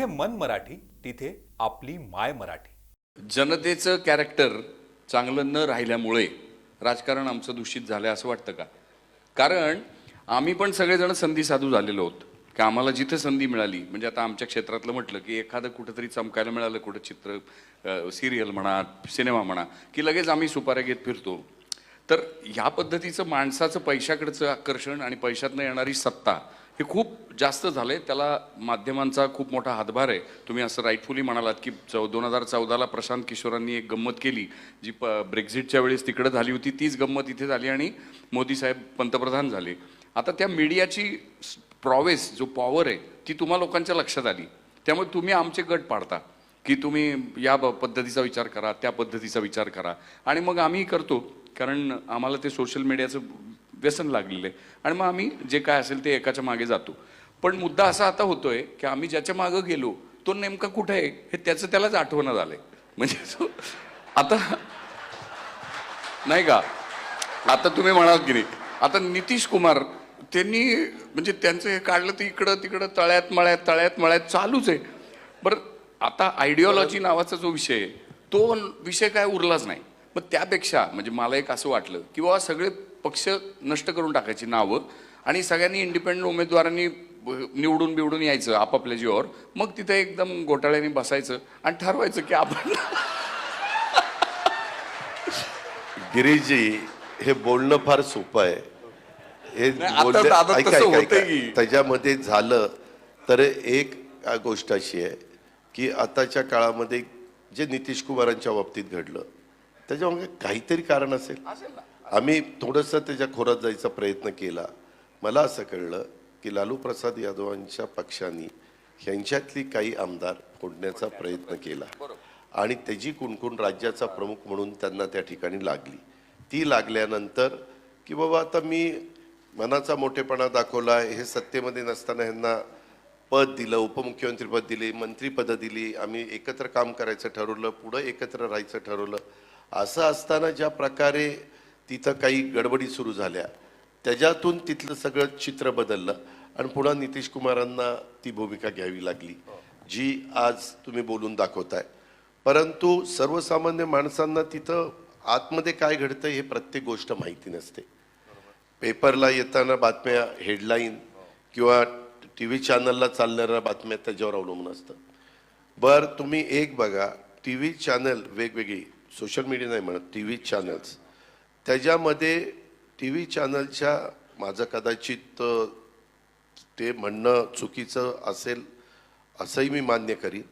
जिथे मन मराठी तिथे आपली माय मराठी. जनतेचं कॅरेक्टर चांगलं न राहिल्यामुळे राजकारण आमचं दूषित झालं असं वाटतं का? कारण आम्ही पण सगळेजण संधी साधू झालेलो आहोत. की आम्हाला जिथे संधी मिळाली म्हणजे आता आमच्या क्षेत्रातलं म्हटलं की एखादं कुठंतरी चमकायला मिळालं कुठं चित्र सिरियल म्हणा सिनेमा म्हणा की लगेच आम्ही सुपाऱ्या घेत फिरतो. तर ह्या पद्धतीचं माणसाचं पैशाकडचं आकर्षण आणि पैशातनं येणारी सत्ता हे खूप जास्त झालं आहे त्याला माध्यमांचा खूप मोठा हातभार आहे. तुम्ही असं राईटफुली म्हणालात की चौ दोन हजार चौदाला प्रशांत किशोरांनी एक गंमत केली जी प ब्रेक्झिटच्या वेळेस तिकडं झाली होती. तीच गंमत इथे झाली आणि मोदी साहेब पंतप्रधान झाले. आता त्या मीडियाची प्रॉवेस जो पॉवर आहे ती तुम्हा लोकांच्या लक्षात आली. त्यामुळे तुम्ही आमचे गट पाडता की तुम्ही या पद्धतीचा विचार करा त्या पद्धतीचा विचार करा. आणि मग आम्ही करतो कारण आम्हाला ते सोशल मीडियाचं व्यसन लागलेलं आहे. आणि मग आम्ही जे काय असेल ते एकाच्या मागे जातो. पण मुद्दा असा आता होतोय की आम्ही ज्याच्या मागं गेलो तो नेमका कुठे आहे हे त्याचं त्यालाच आठवणं झालंय. म्हणजे आता नाही का? आता तुम्ही म्हणाल की नाही. आता नितीश कुमार त्यांनी म्हणजे त्यांचं हे काढलं तर इकडं तिकडं तळ्यात मळ्यात तळ्यात मळ्यात चालूच आहे. बरं आता आयडिओलॉजी नावाचा जो विषय आहे तो विषय काय उरलाच नाही. मग त्यापेक्षा म्हणजे मला एक असं वाटलं की बाबा सगळे पक्ष नष्ट करून टाकायची नावं आणि सगळ्यांनी इंडिपेंडंट उमेदवारांनी निवडून बिवडून यायचं आपापल्या जीवावर. मग तिथे एकदम घोटाळ्याने बसायचं आणि ठरवायचं की आपण गिरीशजी हे बोलणं फार सोपं आहे. हे बोलणं-. त्याच्यामध्ये झालं तर एक गोष्ट अशी आहे की आताच्या काळामध्ये जे नितीश कुमारांच्या बाबतीत घडलं त्याच्यामागे काहीतरी कारण असेल. आम्ही थोडंसं त्याच्या खोरात जायचा प्रयत्न केला. मला असं कळलं की लालू प्रसाद यादवांच्या पक्षाने ह्यांच्यातली काही आमदार फोडण्याचा प्रयत्न केला. आणि त्याची कुणकुण राज्याचा प्रमुख म्हणून त्यांना त्या ठिकाणी लागली. ती लागल्यानंतर की बाबा आता मी मनाचा मोठेपणा दाखवला हे सत्तेमध्ये नसताना ह्यांना पद दिलं उपमुख्यमंत्रीपद दिले मंत्रीपदं दिली आम्ही एकत्र काम करायचं ठरवलं पुढं एकत्र राहायचं ठरवलं. असं असताना ज्या प्रकारे तिथं काही गडबडी सुरू झाल्या. त्याच्यातून तिथलं सगळं चित्र बदललं आणि पुन्हा नितीश कुमारांना ती भूमिका घ्यावी लागली जी आज तुम्ही बोलून दाखवताय. परंतु सर्वसामान्य माणसांना तिथं आतमध्ये काय घडतं हे प्रत्येक गोष्ट माहिती नसते. पेपरला येताना बातम्या हेडलाईन किंवा टी व्ही चॅनलला चालणाऱ्या बातम्या त्याच्यावर अवलंबून असतं. बरं तुम्ही एक बघा टी व्ही चॅनल वेगवेगळी सोशल मीडिया नाही म्हणत टी व्ही चॅनल्स. त्याच्यामध्ये टी व्ही चॅनलच्या माझं कदाचित ते म्हणणं चुकीचं असेल असंही मी मान्य करीन.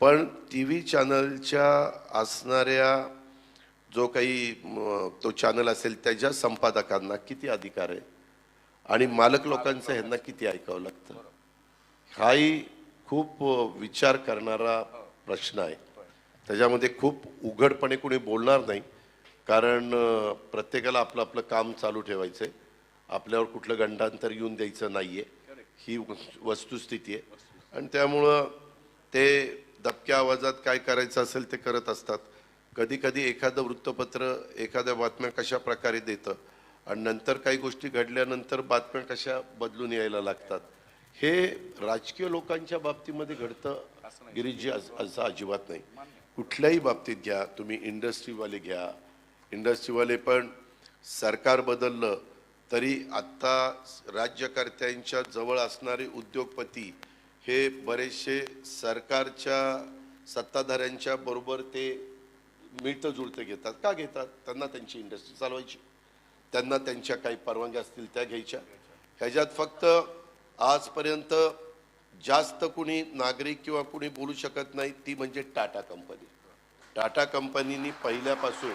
पण टी व्ही चॅनलच्या असणाऱ्या जो काही तो चॅनल असेल त्याच्या संपादकांना किती अधिकार आहे आणि मालक लोकांचं ह्यांना किती ऐकावं लागतं? हाही खूप विचार करणारा प्रश्न आहे. त्याच्यामध्ये खूप उघडपणे कोणी बोलणार नाही. कारण प्रत्येकाला आपलं आपलं काम चालू ठेवायचं आहे आपल्यावर कुठलं गंडांतर येऊन द्यायचं नाही आहे ही वस्तुस्थिती आहे आणि त्यामुळं ते दबक्या आवाजात काय करायचं असेल ते करत असतात. कधी कधी एखादं वृत्तपत्र एखाद्या बातम्या कशा प्रकारे देतं आणि नंतर काही गोष्टी घडल्यानंतर बातम्या कशा बदलून यायला लागतात. हे राजकीय लोकांच्या बाबतीमध्ये घडतं गिरीजी असं अजिबात नाही. कुठल्याही बाबतीत घ्या तुम्ही इंडस्ट्रीवाले घ्या इंडस्ट्रीवाले पण सरकार बदललं तरी आत्ता राज्यकर्त्यांच्या जवळ असणारे उद्योगपती हे बरेचसे सरकारच्या सत्ताधाऱ्यांच्या बरोबर ते मिळतं जुळतं घेतात. का घेतात? त्यांना त्यांची इंडस्ट्री चालवायची. त्यांना त्यांच्या काही परवानग्या असतील त्या घ्यायच्या. ह्याच्यात फक्त आजपर्यंत जास्त कुणी नागरिक किंवा कुणी बोलू शकत नाही ती म्हणजे टाटा कंपनी. टाटा कंपनीनी पहिल्यापासून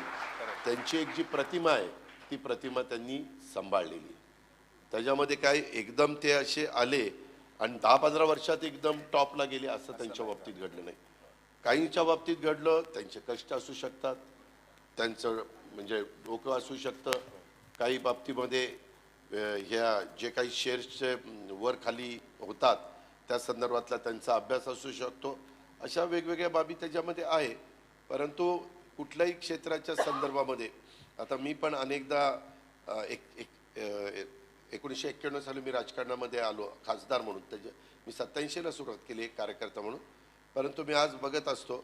त्यांची एक जी प्रतिमा आहे ती प्रतिमा त्यांनी सांभाळलेली. त्याच्यामध्ये काय एकदम ते असे आले आणि दहा पंधरा वर्षात एकदम टॉपला गेले असं त्यांच्या बाबतीत घडलं नाही. काहींच्या बाबतीत घडलं त्यांचे कष्ट असू शकतात त्यांचं म्हणजे डोकं असू शकतं. काही बाबतीमध्ये ह्या जे काही शेअर्सचे वर खाली होतात त्या संदर्भातला त्यांचा अभ्यास असू शकतो. अशा वेगवेगळ्या बाबी त्याच्यामध्ये आहे. परंतु कुठल्याही क्षेत्राच्या संदर्भामध्ये आता मी पण अनेकदा एक एक एकोणीसशे एक्क्याण्णव साली मी राजकारणामध्ये आलो खासदार म्हणून त्याच्या मी सत्याऐंशीला सुरुवात केली एक कार्यकर्ता म्हणून. परंतु मी आज बघत असतो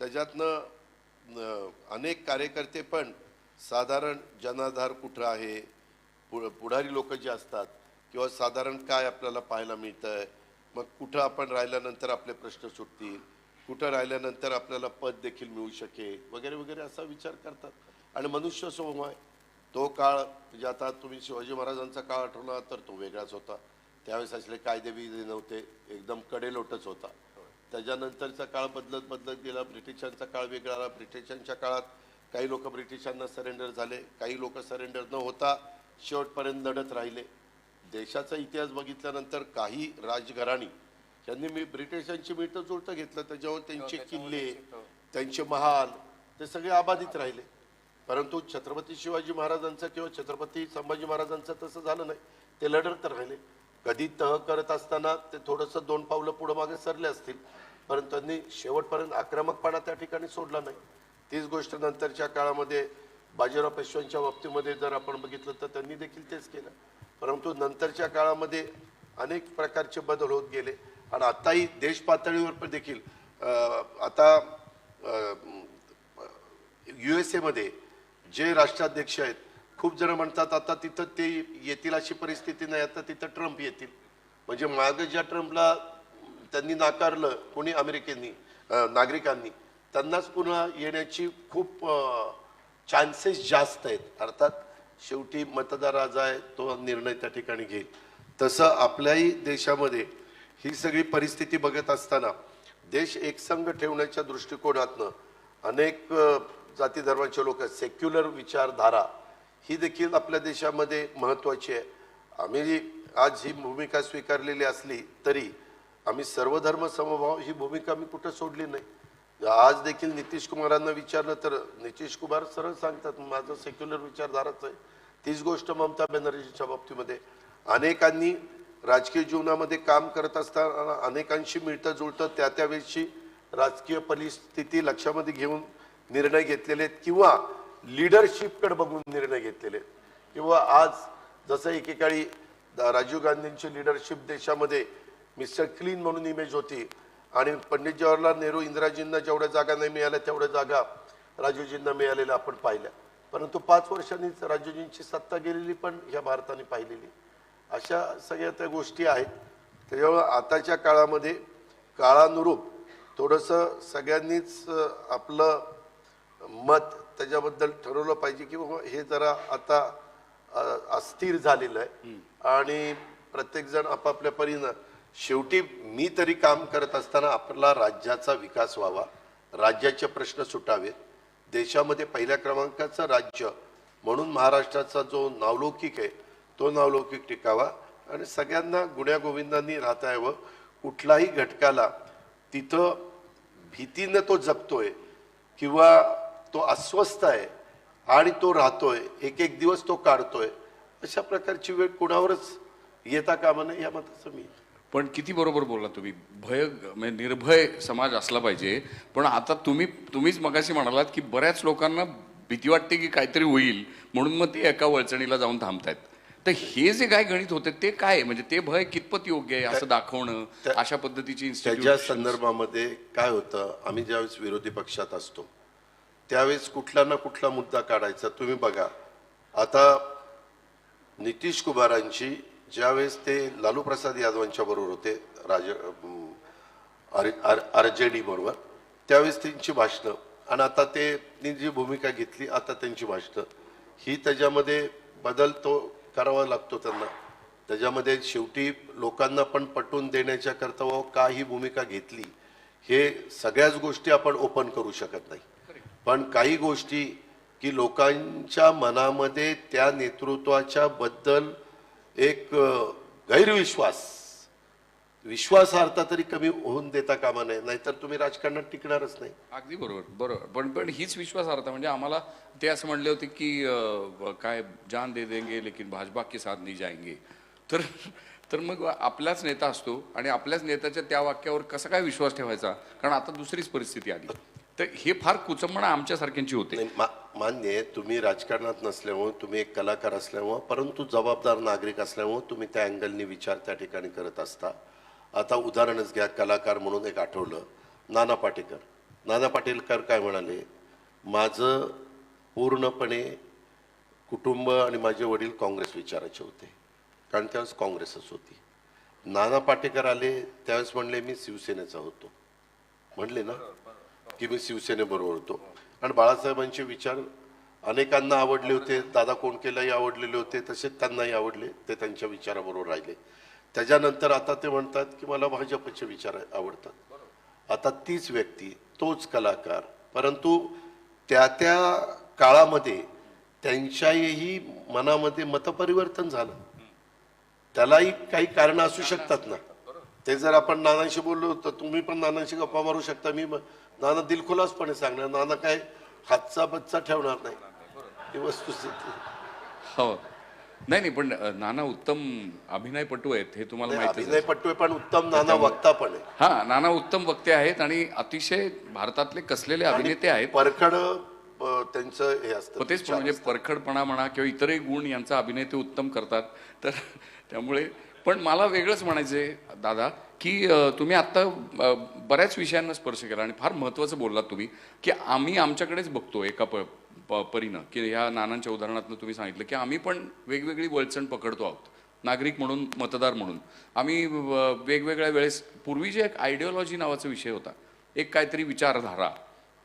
त्याच्यातनं अनेक कार्यकर्ते पण साधारण जनाधार कुठं आहे पु पुढारी लोक जे असतात किंवा साधारण काय आपल्याला पाहायला मिळतं आहे मग कुठं आपण राहिल्यानंतर आपले प्रश्न सुटतील कुठं राहिल्यानंतर आपल्याला पद देखील मिळू शकेल वगैरे वगैरे असा विचार करतात. आणि मनुष्य स्वभाव आहे. तो काळ म्हणजे आता तुम्ही शिवाजी महाराजांचा काळ आठवला तर तो वेगळाच होता. त्यावेळेस असले कायदे बियदे नव्हते एकदम कडेलोटच होता. त्याच्यानंतरचा काळ बदलत बदलत गेला. ब्रिटिशांचा काळ वेगळा आला. ब्रिटिशांच्या काळात काही लोक ब्रिटिशांना सरेंडर झाले. काही लोक सरेंडर न होता शेवटपर्यंत लढत राहिले. देशाचा इतिहास बघितल्यानंतर काही राजघराणी यांनी मी ब्रिटिशांची मिळतं जुळतं घेतलं त्याच्यावर त्यांचे किल्ले त्यांचे महाल ते सगळे अबाधित राहिले. परंतु छत्रपती शिवाजी महाराजांचं किंवा छत्रपती संभाजी महाराजांचं तसं झालं नाही. ते लढत राहिले. कधी तह करत असताना ते थोडंसं दोन पावलं पुढं मागे सरले असतील परंतु त्यांनी शेवटपर्यंत आक्रमकपणा त्या ठिकाणी सोडला नाही. तीच गोष्ट नंतरच्या काळामध्ये बाजीराव पेशव्यांच्या बाबतीमध्ये जर आपण बघितलं तर त्यांनी देखील तेच केलं. परंतु नंतरच्या काळामध्ये अनेक प्रकारचे बदल होत गेले. आणि आताही देश पातळीवर पण देखील आता यू एस एमध्ये जे राष्ट्राध्यक्ष आहेत खूप जण म्हणतात आता तिथं ते येतील अशी परिस्थिती नाही आता तिथं ट्रम्प येतील. म्हणजे मागे ज्या ट्रम्पला त्यांनी नाकारलं कोणी अमेरिकेनी नागरिकांनी त्यांनाच पुन्हा येण्याची खूप चान्सेस जास्त आहेत. अर्थात शेवटी मतदार आज आहे तो निर्णय त्या ठिकाणी घेईल. तसं आपल्याही देशामध्ये ही सगळी परिस्थिती बघत असताना देश एकसंघ ठेवण्याच्या दृष्टिकोनातनं अनेक जाती धर्माचे लोक सेक्युलर विचारधारा ही देखील आपल्या देशामध्ये महत्त्वाची आहे. आम्ही आज ही भूमिका स्वीकारलेली असली तरी आम्ही सर्वधर्म समभाव ही भूमिका मी कुठं सोडली नाही. आज देखील नितीश कुमारांना विचारलं तर नितीश कुमार सरळ सांगतात माझं सेक्युलर विचारधाराच आहे. तीच गोष्ट ममता बॅनर्जीच्या बाबतीमध्ये. अनेकांनी राजकीय जीवनामध्ये काम करत असताना अनेकांशी मिळतं जुळतं त्या त्यावेळेची राजकीय परिस्थिती लक्षामध्ये घेऊन निर्णय घेतलेले आहेत किंवा लिडरशिपकडे बघून निर्णय घेतलेले आहेत. किंवा आज जसं एकेकाळी दा- राजीव गांधींची लिडरशिप देशामध्ये मिस्टर क्लीन म्हणून इमेज होती आणि पंडित जवाहरलाल नेहरू इंदिराजींना जेवढ्या जागा नाही मिळाल्या तेवढ्या जागा राजीवजींना मिळालेल्या आपण पाहिल्या. परंतु पाच वर्षांनीच राजूजींची सत्ता गेलेली पण ह्या भारताने पाहिलेली. अशा सगळ्या त्या गोष्टी आहेत. त्याच्यामुळं आताच्या काळामध्ये काळानुरूप थोडंसं सगळ्यांनीच आपलं मत त्याच्याबद्दल ठरवलं पाहिजे की बाबा हे जरा आता अस्थिर झालेलं आहे. आणि प्रत्येकजण आपापल्या परीनं शेवटी मी तरी काम करत असताना आपला राज्याचा विकास व्हावा राज्याचे प्रश्न सुटावेत. देशामध्ये पहिल्या क्रमांकाचं राज्य म्हणून महाराष्ट्राचा जो नावलौकिक आहे तो नावलौकिक टिकावा. आणि सगळ्यांना गुण्यागोविंदांनी राहता यावं कुठलाही घटकाला तिथं भीतीनं तो जगतोय किंवा तो अस्वस्थ आहे आणि तो राहतोय एक एक दिवस तो काढतोय अशा प्रकारची वेळ कुणावरच येता कामा नये या मताचं मी. पण किती बरोबर बोलला तुम्ही. भय म्हणजे निर्भय समाज असला पाहिजे. पण आता तुम्ही तुम्हीच मगाशी म्हणालात की बऱ्याच लोकांना भीती वाटते की काहीतरी होईल. म्हणून मग ते एका वळचणीला जाऊन थांबतायत. तर हे जे काय गणित होते ते काय? म्हणजे ते भय कितपत योग्य आहे असं दाखवणं अशा पद्धतीची त्याच्या. संदर्भामध्ये काय होतं आम्ही ज्यावेळेस विरोधी पक्षात असतो त्यावेळेस कुठला ना कुठला मुद्दा काढायचा तुम्ही बघा. आता नितीश कुमारांची ज्यावेळेस ते लालू प्रसाद यादवांच्या बरोबर होते राज आर जे डी बरोबर त्यावेळेस त्यांची भाषणं आणि आता ते जी भूमिका घेतली आता त्यांची भाषणं. ही त्याच्यामध्ये बदल तो करावा लागतो त्यांना. त्याच्यामध्ये शेवटी लोकांना पण पटवून देण्याच्या करता का ही भूमिका घेतली हे सगळ्याच गोष्टी आपण ओपन करू शकत नाही. पण काही गोष्टी की लोकांच्या मनामध्ये त्या नेतृत्वाच्या बद्दल एक गैरविश्वास विश्वासार्हता तरी कमी होऊन देता कामा नये नाहीतर तुम्ही राजकारणात टिकणारच नाही. अगदी बरोबर बरोबर. पण पण हीच विश्वासार्हता म्हणजे आम्हाला ते असं म्हणले होते की अं, काय जान दे देंगे लेकिन भाजपा के साथ नाही जाएंगे. तर तर मग आपलाच नेता असतो आणि आपल्याच नेत्याच्या त्या वाक्यावर कसा काय विश्वास ठेवायचा? कारण आता दुसरीच परिस्थिती आली. तर हे फार कुचंबणा आमच्यासारख्यांची होते. नाही मा- मान्य आहे तुम्ही राजकारणात नसल्यामुळे तुम्ही एक कलाकार असल्यामुळं परंतु जबाबदार नागरिक असल्यामुळं तुम्ही त्या अँगलनी विचार त्या ठिकाणी करत असता. आता उदाहरणच घ्या कलाकार म्हणून एक आठवलं. नाना पाटेकर. नाना पाटेकर काय म्हणाले? माझं पूर्णपणे कुटुंब आणि माझे वडील काँग्रेस विचाराचे होते. कारण त्यावेळेस काँग्रेसच होती. नाना पाटेकर आले त्यावेळेस म्हणले मी शिवसेनेचा होतो. म्हणले ना? की मी शिवसेनेबरोबर होतो. आणि बाळासाहेबांचे विचार अनेकांना आवडले होते. दादा कोंडकेलाही आवडलेले होते तसेच त्यांनाही आवडले ते त्यांच्या विचाराबरोबर राहिले. त्याच्यानंतर आता ते म्हणतात की मला भाजपचे विचार आवडतात. आता तीच व्यक्ती तोच कलाकार परंतु त्या त्या काळामध्ये त्यांच्याही मनामध्ये मतपरिवर्तन झालं. त्यालाही काही कारणं असू शकतात ना. ते जर आपण नानांशी बोललो तर तुम्ही पण नानांशी गप्पा मारू शकता. मी नाना दिलखुलासपणे सांगणार नाना काय हातचा बच्चा ठेवणार नाही. ही वस्तुस्थिती. हो. नाही नाही पण नाना उत्तम अभिनयपटू आहेत हे तुम्हाला नाही, माहितीच अभिनय आहे. पण उत्तम नाना वक्ता पण आहे. हा नाना उत्तम वक्ते आहेत आणि अतिशय भारतातले कसलेले अभिनेते आहेत. परखड त्यांचं हे असतं. तेच म्हणजे परखडपणा म्हणा किंवा इतरही गुण यांचा अभिनय ते उत्तम करतात तर त्यामुळे पण मला वेगळंच म्हणायचंय दादा की तुम्ही आत्ता अ, बऱ्याच विषयांना स्पर्श केला आणि फार महत्त्वाचं बोललात तुम्ही की आम्ही आमच्याकडेच बघतो एका प प- परीनं की ह्या नानांच्या उदाहरणातनं तुम्ही सांगितलं की आम्ही पण वेगवेगळी वळचण पकडतो आहोत. नागरिक म्हणून मतदार म्हणून. आम्ही वेगवेगळ्या वेळेस पूर्वी जे एक आयडिओलॉजी नावाचा विषय होता एक काहीतरी विचारधारा.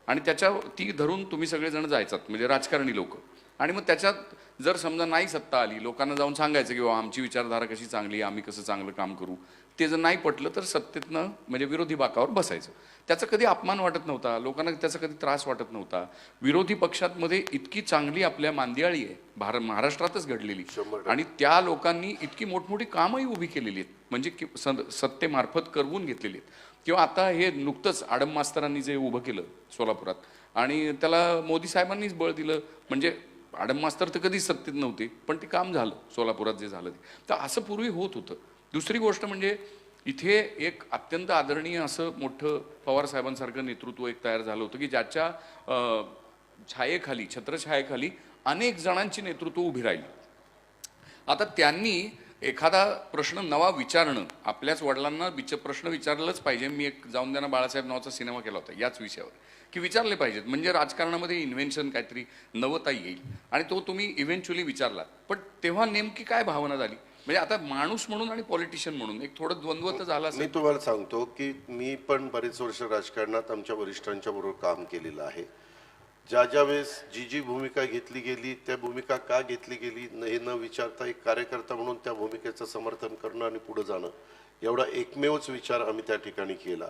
आणि त्याच्या ती धरून तुम्ही सगळेजण जायचात म्हणजे राजकारणी लोक. आणि मग त्याच्यात जर समजा नाही सत्ता आली लोकांना जाऊन सांगायचं की बाबा आमची विचारधारा कशी चांगली आम्ही कसं चांगलं काम करू ते जर नाही पटलं तर सत्तेतनं म्हणजे विरोधी बाकावर बसायचं. त्याचा कधी अपमान वाटत नव्हता लोकांना त्याचा कधी त्रास वाटत नव्हता. विरोधी पक्षांमध्ये इतकी चांगली आपल्या मांदियाळी आहे भार महाराष्ट्रातच घडलेली. आणि त्या लोकांनी इतकी मोठमोठी कामही उभी केलेली आहेत. म्हणजे की स- सत्तेमार्फत करवून घेतलेली आहेत. किंवा आता हे नुकतंच आडम मास्तरांनी जे उभं केलं सोलापुरात आणि त्याला मोदी साहेबांनीच बळ दिलं. म्हणजे आडम मास्तर तर कधीच सत्तेत नव्हते पण ते काम झालं सोलापुरात जे झालं ते. तर असं पूर्वी होत होतं. दुसरी गोष्ट म्हणजे इथे एक अत्यंत आदरणीय असं मोठं पवार साहेबांसारखं नेतृत्व एक तयार झालं होतं की ज्याच्या छायेखाली छत्रछायेखाली अनेक जणांची नेतृत्व उभी राहिली. आता त्यांनी एखादा प्रश्न नवा विचारणं आपल्याच वडिलांना विच प्रश्न विचारलंच पाहिजे. मी एक जाऊन त्यांना बाळासाहेब नावाचा सिनेमा केला होता याच विषयावर. की विचारले पाहिजेत. म्हणजे राजकारणामध्ये इन्व्हेन्शन काहीतरी नवता येईल. आणि तो तुम्ही इव्हेंच्युअली विचारला. पण तेव्हा नेमकी काय भावना झाली? म्हणजे आता माणूस म्हणून आणि पॉलिटिशियन म्हणून एक थोडं द्वंद्व तर झालं मी असेल. तुम्हाला सांगतो की मी पण बरेच वर्ष राजकारणात आमच्या वरिष्ठांच्या बरोबर काम केलेलं आहे. ज्या ज्या वेळेस जी जी भूमिका घेतली गेली त्या भूमिका का घेतली गेली न- हे न विचारता एक कार्यकर्ता म्हणून त्या भूमिकेचं समर्थन करणं आणि पुढे जाणं एवढा एकमेवच विचार आम्ही त्या ठिकाणी केला.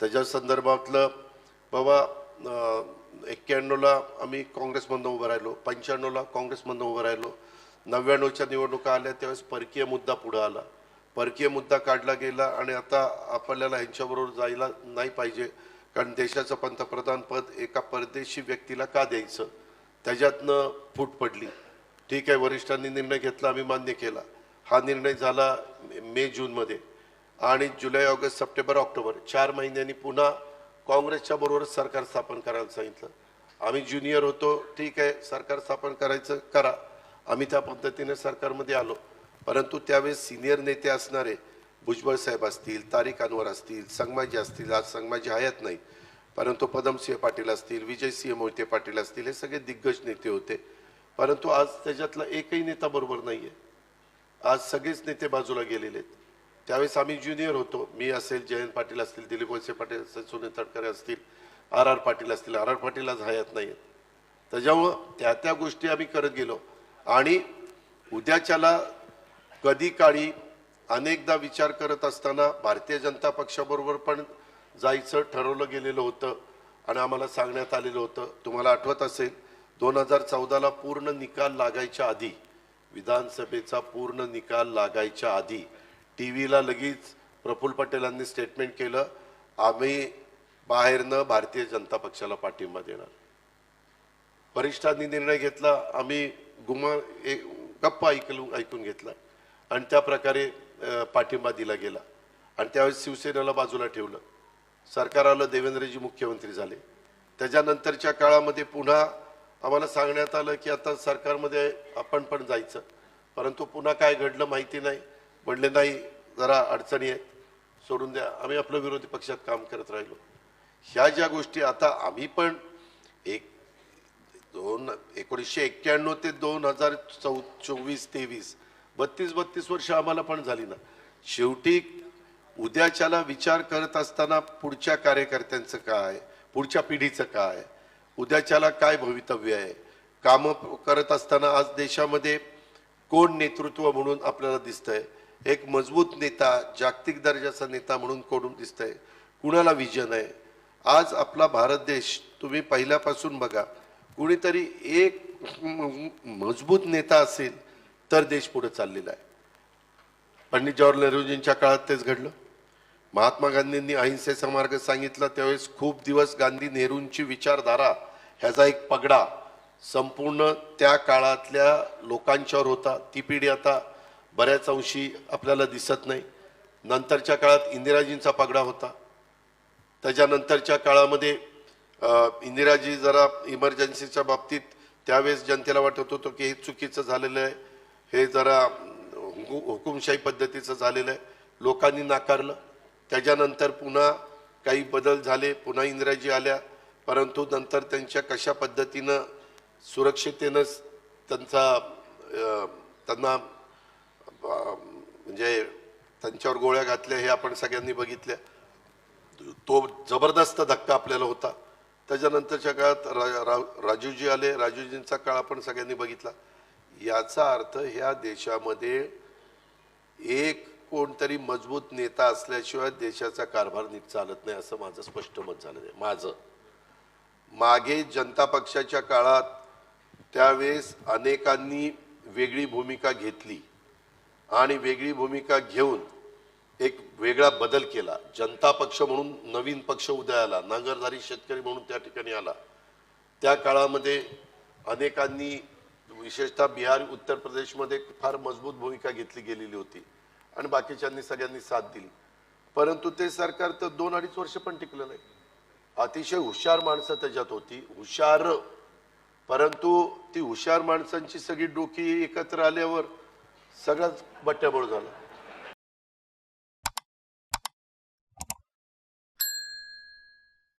त्याच्या संदर्भातलं बाबा एक्क्याण्णवला आम्ही काँग्रेसमधनं उभं राहिलो पंच्याण्णवला काँग्रेसमधनं उभं राहिलो. नव्याण्णवच्या निवडणुका आल्या त्यावेळेस परकीय मुद्दा पुढं आला. परकीय मुद्दा काढला गेला आणि आता आपल्याला ह्यांच्याबरोबर जायला नाही पाहिजे कारण देशाचं पंतप्रधान पद एका परदेशी व्यक्तीला का द्यायचं? त्याच्यातनं फूट पडली. ठीक आहे वरिष्ठांनी निर्णय घेतला आम्ही मान्य केला. हा निर्णय झाला मे- जूनमध्ये. आणि जुलै ऑगस्ट सप्टेंबर ऑक्टोबर चार महिन्यांनी पुन्हा काँग्रेसच्या बरोबरच सरकार स्थापन करायला सांगितलं. आम्ही ज्युनियर होतो ठीक आहे सरकार स्थापन करायचं करा. आम्ही त्या पद्धतीने सरकारमध्ये आलो. परंतु त्यावेळेस सिनियर नेते असणारे भुजबळ साहेब असतील तारिक अनवर असतील संगमाजी असतील आज संगमाजी हयात नाही. परंतु पदमसिंह पाटील असतील विजयसिंह मोहिते पाटील असतील हे सगळे दिग्गज नेते होते. परंतु आज त्याच्यातला एकही नेता बरोबर नाही आहे आज सगळेच नेते बाजूला गेलेले आहेत. त्यावेळेस आम्ही ज्युनियर होतो. मी असेल जयंत पाटील असतील दिलीप वळसे पाटील असेल सुनील तटकरे असतील आर आर पाटील असतील आर आर पाटील आज हयात नाही आहेत त्याच्यामुळं त्या त्या गोष्टी आम्ही करत गेलो. आणि उद्याच्याला कधी काळी अनेकदा विचार करत असताना भारतीय जनता पक्षाबरोबर पण जायचं ठरवलं गेलेलं होतं आणि आम्हाला सांगण्यात आलेलं होतं. तुम्हाला आठवत असेल दोन हजार चौदाला पूर्ण निकाल लागायच्या आधी विधानसभेचा पूर्ण निकाल लागायच्या आधी टी व्हीला लगेच प्रफुल्ल पटेलांनी स्टेटमेंट केलं आम्ही बाहेरनं भारतीय जनता पक्षाला पाठिंबा देणार. वरिष्ठांनी निर्णय घेतला आम्ही गुमा एक गप्पा ऐकून ऐकून घेतला. आणि त्या प्रकारे पाठिंबा दिला गेला. आणि त्यावेळेस शिवसेनेला बाजूला ठेवलं. सरकार आलं देवेंद्रजी मुख्यमंत्री झाले. त्याच्यानंतरच्या काळामध्ये पुन्हा आम्हाला सांगण्यात आलं की आता सरकारमध्ये आपण पण जायचं. परंतु पुन्हा काय घडलं माहिती नाही. म्हणले नाही जरा अडचणी आहेत. सोडून द्या. आम्ही आपलं विरोधी पक्षात काम करत राहिलो. ह्या ज्या गोष्टी आता आम्ही पण एक दोन एकोणीसशे एक्क्याण्णव ते दोन हजार चौ चोवीस तेवीस. बत्तीस बत्तीस वर्ष आम्हाला पण झाली ना. शेवटी उद्याच्याला विचार करत असताना पुढच्या कार्यकर्त्यांचं काय पुढच्या पिढीचं काय उद्याच्याला काय भवितव्य आहे? कामं करत असताना आज देशामध्ये कोण नेतृत्व म्हणून आपल्याला दिसतंय? एक मजबूत नेता जागतिक दर्जाचा नेता म्हणून कोण दिसतंय? कुणाला विजन आहे? आज आपला भारत देश तुम्ही पहिल्यापासून बघा कुणीतरी एक मजबूत नेता असेल तर देश पुढे चाललेला आहे. पंडित जवाहरलाल नेहरूजींच्या काळात तेच घडलं. महात्मा गांधींनी अहिंसेचा मार्ग सांगितला त्यावेळेस खूप दिवस गांधी नेहरूंची विचारधारा ह्याचा एक पगडा संपूर्ण त्या काळातल्या लोकांच्यावर होता. ती पिढी आता बऱ्याच अंशी आपल्याला दिसत नाही. नंतरच्या काळात इंदिराजींचा पगडा होता. त्याच्यानंतरच्या काळामध्ये इंदिराजी जरा इमर्जन्सीच्या बाबतीत त्यावेळेस जनतेला वाटत होतं की हे चुकीचं झालेलं आहे. हे जरा हुकु- हुकुमशाही पद्धतीचं झालेलं आहे. लोकांनी नाकारलं. त्याच्यानंतर पुन्हा काही बदल झाले. पुन्हा इंदिराजी आल्या. परंतु नंतर त्यांच्या कशा पद्धतीनं सुरक्षिततेनं त्यांचा त्यांना म्हणजे त्यांच्यावर गोळ्या घातल्या हे आपण सगळ्यांनी बघितल्या. तो जबरदस्त धक्का आपल्याला होता. त्याच्यानंतरच्या काळात रा, रा, राजूजी आले. राजूजींचा काळ आपण सगळ्यांनी बघितला. याचा अर्थ ह्या देशामध्ये एक कोणतरी मजबूत नेता असल्याशिवाय देशाचा कारभार नीट चालत नाही असं माझं स्पष्ट मत झालं आहे. माझं. मागे जनता पक्षाच्या काळात त्यावेळेस अनेकांनी वेगळी भूमिका घेतली आणि वेगळी भूमिका घेऊन एक वेगळा बदल केला. जनता पक्ष म्हणून नवीन पक्ष उदयाला नांगरधारी शेतकरी म्हणून त्या ठिकाणी आला. त्या काळामध्ये अनेकांनी विशेषतः बिहार उत्तर प्रदेशमध्ये फार मजबूत भूमिका घेतली गेलेली होती. आणि बाकीच्यांनी सगळ्यांनी साथ दिली. परंतु ते सरकार तर दोन अडीच वर्ष पण टिकलं नाही. अतिशय हुशार माणसं त्याच्यात होती. हुशार. परंतु ती हुशार माणसांची सगळी डोकी एकत्र आल्यावर सगळंच बट्ट्याबोळ झालं.